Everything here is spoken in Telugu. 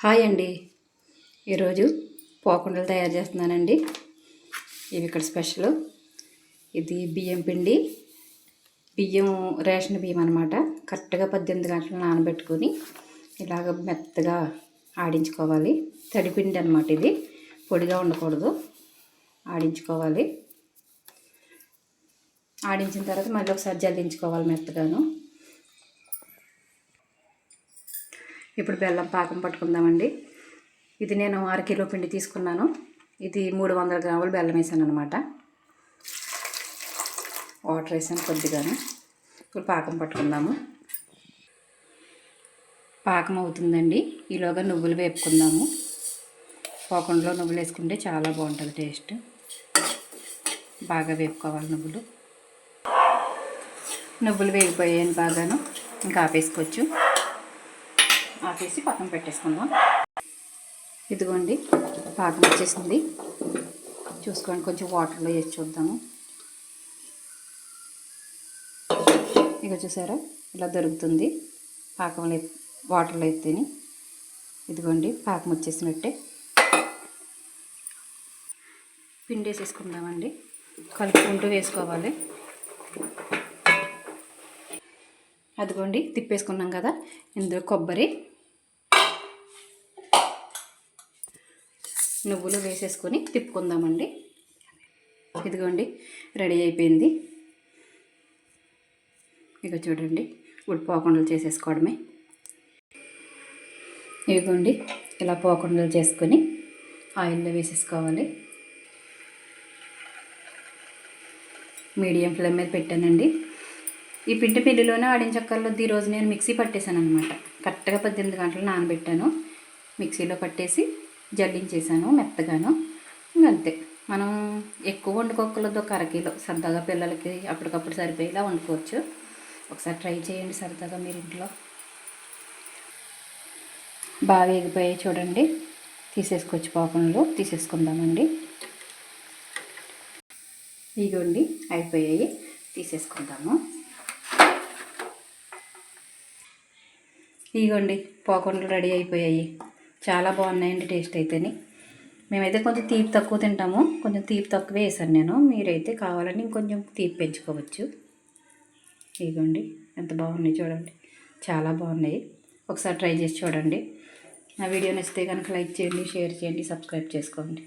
హాయ్ అండి. ఈరోజు పోకుండలు తయారు చేస్తున్నానండి. ఇవి ఇక్కడ స్పెషల్. ఇది బియ్యం పిండి. బియ్యం రేషన్ బియ్యం అనమాట కరెక్ట్గా పద్దెనిమిది గంటలు నానబెట్టుకొని ఇలాగ మెత్తగా ఆడించుకోవాలి. తడిపిండి అనమాట ఇది. పొడిగా ఉండకూడదు. ఆడించుకోవాలి. ఆడించిన తర్వాత మళ్ళీ ఒకసారి జల్లించుకోవాలి మెత్తగాను. ఇప్పుడు బెల్లం పాకం పట్టుకుందామండి. ఇది నేను అర కిలో పిండి తీసుకున్నాను. ఇది మూడు వందల గ్రాములు బెల్లం వేసాను అనమాట వాటర్ వేసాను కొద్దిగాను. ఇప్పుడు పాకం పట్టుకుందాము. పాకం అవుతుందండి. ఈలోగా నువ్వులు వేపుకుందాము. పోకుండా నువ్వులు వేసుకుంటే చాలా బాగుంటుంది టేస్ట్. బాగా వేపుకోవాలి నువ్వులు. నువ్వులు వేగిపోయాయని బాగాను. ఇంకా ఆపేసుకోవచ్చు. ఆపేసి పక్కన పెట్టేసుకుందాం. ఇదిగోండి పాకం వచ్చేసింది. చూసుకోండి కొంచెం వాటర్లో వేసి చూద్దాము. ఇక చూసారా ఇలా దొరుకుతుంది. పాకంలో వాటర్లో ఎత్తిని ఇదిగోండి పాకం వచ్చేసినట్టే. పిండి వేసేసుకుందామండి కలుపుకుంటూ వేసుకోవాలి. అదిగోండి తిప్పేసుకున్నాం కదా. ఇందులో కొబ్బరి నువ్వులు వేసేసుకొని తిప్పుకుందామండి. ఇదిగోండి రెడీ అయిపోయింది. ఇక చూడండి ఇప్పుడు పోకుండలు చేసేసుకోవడమే. ఇదిగోండి ఇలా పోకుండలు చేసుకొని ఆయిల్లో వేసేసుకోవాలి. మీడియం ఫ్లేమ్ మీద పెట్టానండి. ఈ పిండి పిండిలోనే ఆడించక్కర్లో ఈరోజు నేను మిక్సీ పట్టేశాను అనమాట కరెక్ట్గా పద్దెనిమిది గంటలు నానబెట్టాను. మిక్సీలో పట్టేసి జల్లించేసాను మెత్తగాను. అంతే మనం ఎక్కువ వండుకోకూడదు ఒక అరకిలో సరదాగా పిల్లలకి అప్పటికప్పుడు సరిపోయేలా వండుకోవచ్చు. ఒకసారి ట్రై చేయండి సరదాగా మీరు ఇంట్లో. బాగా ఎగిపోయాయి చూడండి. తీసేసుకోవచ్చు పాపంలో తీసేసుకుందామండి. ఇగోండి అయిపోయాయి. తీసేసుకుందాము. ఇగోండి పోకుండలు రెడీ అయిపోయాయి. చాలా బాగున్నాయండి టేస్ట్ అయితేని. మేమైతే కొంచెం తీపి తక్కువ తింటాము. కొంచెం తీపి తక్కువ వేసాను నేను. మీరైతే కావాలని ఇంకొంచెం తీపి పెంచుకోవచ్చు. ఇదిగోండి ఎంత బాగున్నాయి చూడండి. చాలా బాగున్నాయి. ఒకసారి ట్రై చేసి చూడండి. నా వీడియో నచ్చితే కనుక లైక్ చేయండి షేర్ చేయండి సబ్స్క్రైబ్ చేసుకోండి.